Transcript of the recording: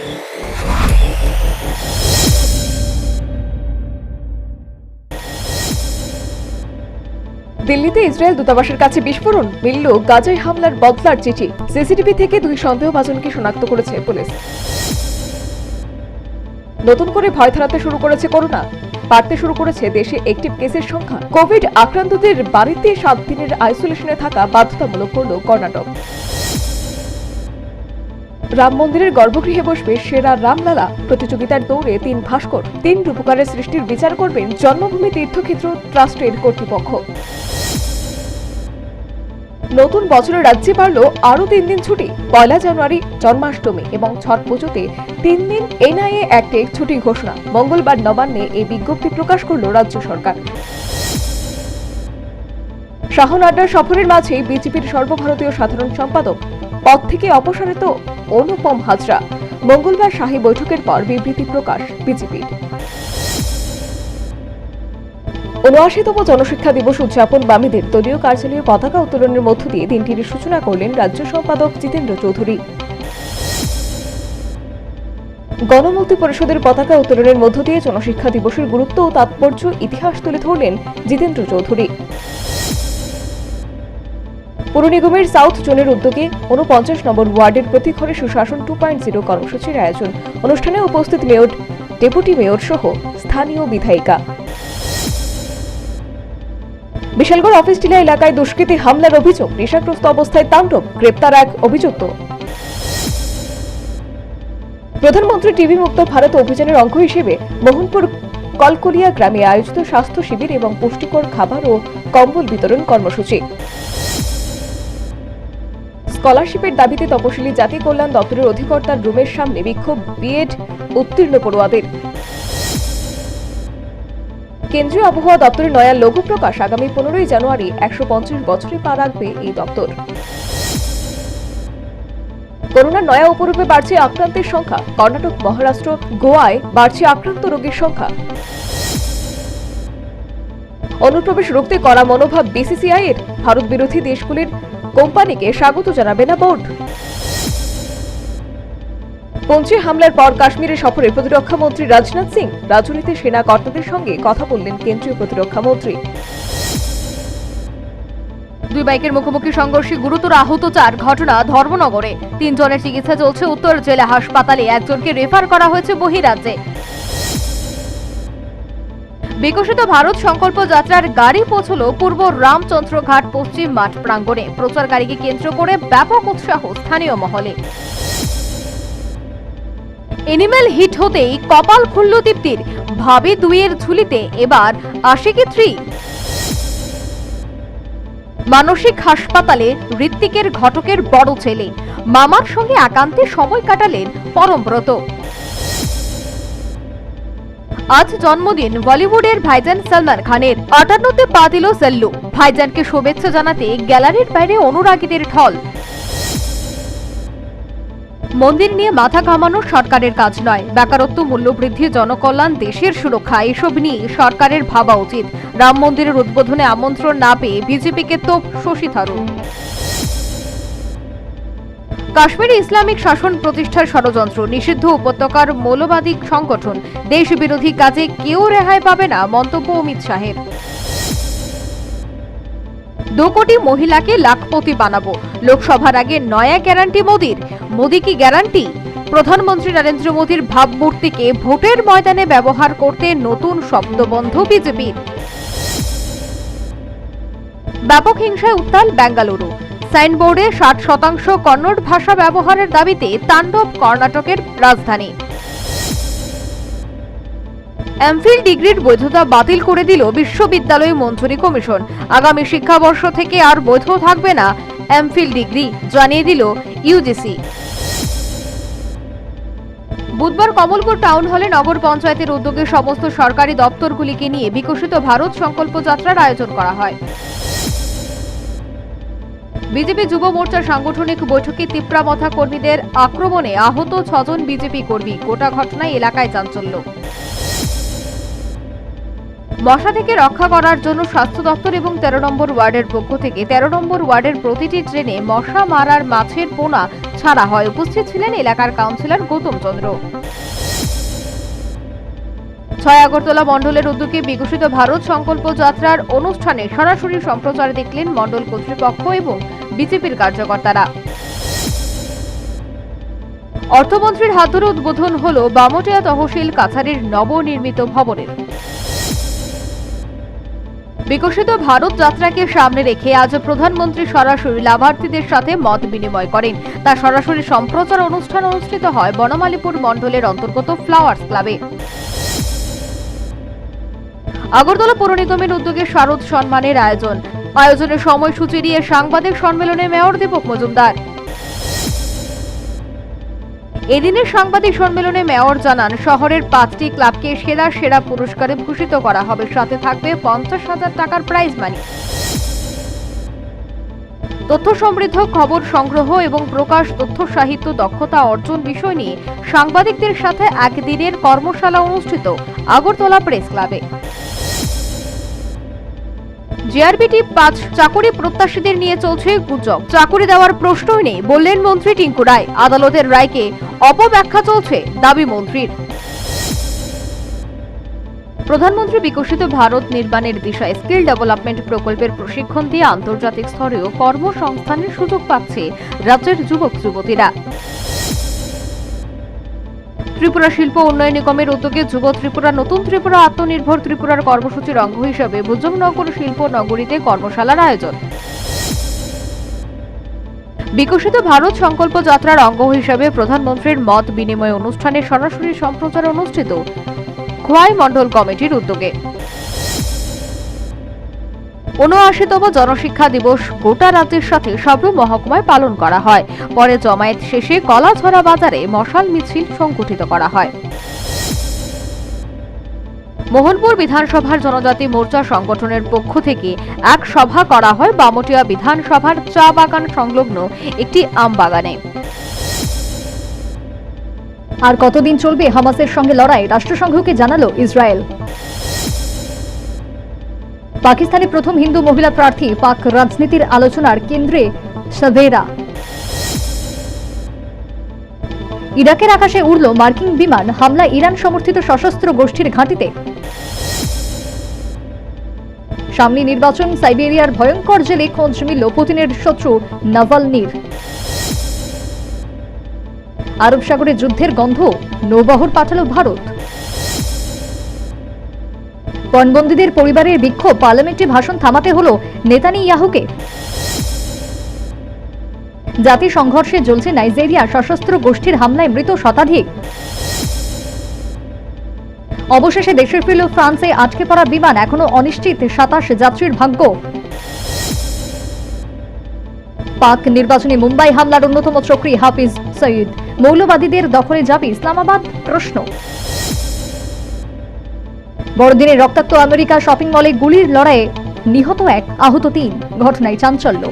দিল্লিতে ইসরায়েল দূতাবাসের কাছে বিস্ফোরণ, মিলল গাজায় হামলার বদলার চিঠি। সিসিটিভি থেকে দুই সন্দেহভাজনকে শনাক্ত করেছে পুলিশ। নতুন করে ভয় ধরাতে শুরু করেছে করোনা। বাড়তে শুরু করেছে দেশে একটিভ কেসের সংখ্যা। কোভিড আক্রান্তদের বাড়িতে সাত দিনের আইসোলেশনে থাকা বাধ্যতামূলক করল কর্ণাটক। রাম মন্দিরের গর্ভগৃহে বসবে সেরা রামলালা। প্রতিযোগিতার দৌড়ে তিন ভাস্কর, তিন রূপকারের সৃষ্টির বিচার করবেন জন্মভূমি তীর্থক্ষেত্র ট্রাস্টের কর্তৃপক্ষ। নতুন বছরে রাজ্যে বাড়ল আরও তিন দিন ছুটি, পয়লা জানুয়ারি জন্মাষ্টমী এবং ছট পুজোতে তিন দিন এনআইএ অ্যাক্টে ছুটি ঘোষণা। মঙ্গলবার নবান্নে এই বিজ্ঞপ্তি প্রকাশ করল রাজ্য সরকার। শাহ নাড্ডার সফরের মাঝেই বিজেপির সর্বভারতীয় সাধারণ সম্পাদক পদ থেকে অপসারিত অনুপম হাজরা। মঙ্গলবার শাহী বৈঠকের পর বিবৃতি প্রকাশ বিজেপির উনআশিতম জনশিক্ষা দিবস উদযাপন বামীদের দলীয় কার্যালয়ে পতাকা উত্তোলনের মধ্য দিয়ে দিনটির সূচনা করলেন রাজ্য সম্পাদক জিতেন্দ্র চৌধুরী। গণমুক্তি পরিষদের পতাকা উত্তোলনের মধ্য দিয়ে জনশিক্ষা দিবসের গুরুত্ব ও তাৎপর্য ইতিহাস তুলে ধরলেন জিতেন্দ্র চৌধুরী। পুর নিগমের সাউথ জোনের উদ্যোগে উনপঞ্চাশ নম্বর ওয়ার্ডের প্রতি ঘরে সুশাসন টু পয়েন্ট জিরো কর্মসূচির আয়োজন। অনুষ্ঠানে উপস্থিত মেয়র, ডেপুটি মেয়র সহ স্থানীয় বিধায়িকা। বিশালগড় অফিস টিলা এলাকায় দুষ্কৃতী হামলার অভিযোগ, নেশাগ্রস্ত অবস্থায় তাণ্ডব, গ্রেপ্তার এক অভিযুক্ত। প্রধানমন্ত্রী টিভি মুক্ত ভারত অভিযানের অঙ্গ হিসেবে মোহনপুর কলকলিয়া গ্রামে আয়োজিত স্বাস্থ্য শিবির এবং পুষ্টিকর খাবার ও কম্বল বিতরণ কর্মসূচি। স্কলারশিপের দাবিতে তপশিলি জাতি কল্যাণ দপ্তরের অধিকর্তার রুমের সামনে বিক্ষোভ, বিএড, উত্তীর্ণ পড়ুয়াদের। কেন্দ্রীয় আবহাওয়া দপ্তরের নয়া লঘু প্রকাশ আগামী পনেরোই জানুয়ারি একশো পঞ্চাশ বছরে পা রাখবে এই দপ্তর। করোনার নয়া উপরূপে বাড়ছে আক্রান্তের সংখ্যা। কর্ণাটক, মহারাষ্ট্র, গোয়ায় বাড়ছে আক্রান্ত রোগীর সংখ্যা। অনুপ্রবেশ রুখতে করা মনোভাব বিসিসিআই এর ভারত বিরোধী দেশগুলির কোম্পানিকে স্বাগত জানাবে না বোর্ড। পঞ্চে হামলার পর কাশ্মীরে সফরে প্রতিরক্ষা মন্ত্রী রাজনাথ সিং রাজনীতি সেনা কর্তাদের সঙ্গে কথা বললেন কেন্দ্রীয় প্রতিরক্ষা মন্ত্রী। দুই বাইকের মুখোমুখি সংঘর্ষে গুরুতর আহত চার ঘটনা ধর্মনগরে। তিনজনের চিকিৎসা চলছে উত্তর জেলা হাসপাতালে, একজনকে রেফার করা হয়েছে বহিরাজ্যে। বিকশিত ভারত সংকল্প যাত্রার গাড়ি পৌঁছল পূর্ব রামচন্দ্র ঘাট পশ্চিম মাঠ প্রাঙ্গণে। প্রচার গাড়িকে কেন্দ্র করে ব্যাপক উৎসাহ স্থানীয় মহলে। এনিম্যাল হিট হতেই কপাল খুলল দীপ্তির ভাবে দুইয়ের ঝুলিতে এবার আশিকি থ্রি। মানসিক হাসপাতালে ঋত্বিকের ঘটকের বড় ছেলে। মামার সঙ্গে একান্তে সময় কাটালেন পরমব্রত। আজ জন্মদিন বলিউডের ভাইজান সালমান খানের। আটান্নতে পা দিল সেল্লু। ভাইজানকে শুভেচ্ছা জানাতে গ্যালারির বাইরে অনুরাগীদের ঢল। মন্দির নিয়ে মাথা ঘামানো সরকারের কাজ নয়। বেকারত্ব, মূল্যবৃদ্ধি, জনকল্যাণ, দেশের সুরক্ষা, এসব নিয়ে সরকারের ভাবা উচিত। রাম মন্দিরের উদ্বোধনে আমন্ত্রণ না পেয়ে বিজেপিকে তো শশী থারুর। কাশ্মীরে ইসলামিক শাসন প্রতিষ্ঠার ষড়যন্ত্র, নিষিদ্ধ উপত্যকার মৌলবাদী সংগঠন দেশ বিরোধী কাজে কেউ রেহাই পাবে না, মন্তব্য অমিত শাহের। দু কোটি মহিলাকে লাখপতি বানাবো, লোকসভার আগে নয়া গ্যারান্টি মোদির। মোদি কি গ্যারান্টি? প্রধানমন্ত্রী নরেন্দ্র মোদীর ভাবমূর্তিকে ভোটের ময়দানে ব্যবহার করতে নতুন শব্দবন্ধ বিজেপির। ব্যাপক হিংসায় উত্তাল বেঙ্গালুরু। সাইনবোর্ডে ষাট শতাংশ কন্নড় ভাষা ব্যবহারের দাবিতে তাণ্ডব কর্ণাটকের রাজধানী। এমফিল ডিগ্রির বৈধতা বাতিল করে দিল বিশ্ববিদ্যালয় মঞ্জুরি কমিশন। আগামী শিক্ষাবর্ষ থেকে আর বৈধ থাকবে না এমফিল ডিগ্রি, জানিয়ে দিল ইউজিসি বুধবার কমলপুর টাউন হলে নগর পঞ্চায়েতের উদ্যোগে সমস্ত সরকারি দপ্তরগুলিকে নিয়ে বিকশিত ভারত সংকল্প যাত্রার আয়োজন করা হয়। বিজেপি যুব মোর্চার সাংগঠনিক বৈঠকে তিপ্রামথা কর্মীদের আক্রমণে আহত ছজন বিজেপি কর্মী। গোটা ঘটনায় এলাকায় চাঞ্চল্য। মশা থেকে রক্ষা করার জন্য স্বাস্থ্য দপ্তর এবং তেরো নম্বর ওয়ার্ডের পক্ষ থেকে তেরো নম্বর ওয়ার্ডের প্রতিটি ট্রেনে মশা মারার মাছের পোনা ছাড়া হয়। উপস্থিত ছিলেন এলাকার কাউন্সিলর গৌতম চন্দ্র। ছয় আগরতলা মণ্ডলের উদ্যোগে বিকশিত ভারত সংকল্প যাত্রার অনুষ্ঠানে সরাসরি সম্প্রচার দেখলেন মণ্ডল কর্তৃপক্ষ এবং বিজেপির কার্যকর্তারা। অর্থমন্ত্রীর হাত উদ্বোধন হল বামটিয়া তহসিল কাছারির নবনির্মিত ভবনের। বিকশিত ভারত যাত্রাকে সামনে রেখে আজ প্রধানমন্ত্রী সরাসরি লাভার্থীদের সাথে মত বিনিময় করেন। তা সরাসরি সম্প্রচার অনুষ্ঠান অনুষ্ঠিত হয় বনমালীপুর মণ্ডলের অন্তর্গত ফ্লাওয়ার্স ক্লাবে। আগরতলা পৌর নিগমের উদ্যোগে শারদ সম্মানের আয়োজন। আয়োজনের সময়সূচি নিয়ে সাংবাদিক সম্মেলনে মেয়র দীপক মজুমদার। এদিনের সাংবাদিক সম্মেলনে মেয়র জানান, শহরের পাঁচটি ক্লাবকে সেরা সেরা পুরস্কারে ভূষিত করা হবে, সাথে থাকবে পঞ্চাশ হাজার টাকার প্রাইজ মানি তথ্য সমৃদ্ধ খবর সংগ্রহ এবং প্রকাশ, তথ্য সাহিত্য দক্ষতা অর্জন বিষয় নিয়ে সাংবাদিকদের সাথে একদিনের কর্মশালা অনুষ্ঠিত। আগরতলা প্রেস ক্লাবে। জিআরবিটি পাঁচ চাকরি প্রত্যাশীদের নিয়ে চলছে গুজব। চাকরি দেওয়ার প্রশ্নই নেই, বললেন মন্ত্রী টিঙ্কু রায়। আদালতের রায়কে অপব্যাখ্যা চলছে দাবি মন্ত্রীর। প্রধানমন্ত্রী বিকশিত ভারত নির্মাণের দিশায় স্কিল ডেভেলপমেন্ট প্রকল্পের প্রশিক্ষণ দিয়ে আন্তর্জাতিক স্তরেও কর্মসংস্থানের সুযোগ পাচ্ছে রাজ্যের যুবক যুবতীরা ত্রিপুরা শিল্প উন্নয়ন নিগমের উদ্যোগে যুব ত্রিপুরা, নতুন ত্রিপুরা, আত্মনির্ভর ত্রিপুরার কর্মসূচির অঙ্গ হিসাবে ভুজমনগর শিল্প নগরীতে কর্মশালার আয়োজন। বিকশিত ভারত সংকল্প যাত্রার অঙ্গ হিসাবে প্রধানমন্ত্রীর মত বিনিময় অনুষ্ঠানে সরাসরি সম্প্রচার অনুষ্ঠিত। খোয়াই মণ্ডল কমিটির উদ্যোগে উনআশিতম জনশিক্ষা দিবস গোটা রাজ্যের সাথে সব মহকুমায় পালন করা হয়। পরে জমায়েত শেষে কলাছড়া বাজারে মশাল মিছিল সংগঠিত করা হয়। মোহনপুর বিধানসভার জনজাতি মোর্চা সংগঠনের পক্ষ থেকে এক সভা করা হয় বামটিয়া বিধানসভার চা বাগান সংলগ্ন একটি আম বাগানে। আর কতদিন চলবে হামাসের সঙ্গে লড়াই? রাষ্ট্রসংঘকে জানালো ইসরায়েল। পাকিস্তানে প্রথম হিন্দু মহিলা প্রার্থী পাক রাজনীতির আলোচনার কেন্দ্রে সাভেরা। ইরাকের আকাশে উড়ল মার্কিন বিমান হামলা ইরান সমর্থিত সশস্ত্র গোষ্ঠীর ঘাঁটিতে। সামনে নির্বাচন, সাইবেরিয়ার ভয়ঙ্কর জেলে খোঁজ মিলল পুতিনের শত্রু নাভালনির। আরব সাগরে যুদ্ধের গন্ধ, নৌবহর পাঠালো ভারত। পণবন্দীদের পরিবারের বিক্ষোভ পার্লামেন্টে ভাষণ থামাতে হলো নেতানি ইয়াহুকে জাতি সংঘর্ষে জ্বলছে নাইজেরিয়া সশস্ত্র গোষ্ঠীর হামলায় মৃত শতাধিক। অবশেষে দেশে ফিরল ফ্রান্সে আটকে পড়া বিমান, এখনও অনিশ্চিত সাতাশ যাত্রীর ভাগ্য। পাক নির্বাচনে মুম্বাই হামলার অন্যতম চক্রী হাফিজ সঈদ। মৌলবাদীদের দখলে যাবে ইসলামাবাদ প্রশ্ন। বড়দিনে রক্তাক্ত আমেরিকা শপিং মলে গুলির লড়াইয়ে নিহত এক আহত তিন। ঘটনায় চাঞ্চল্য।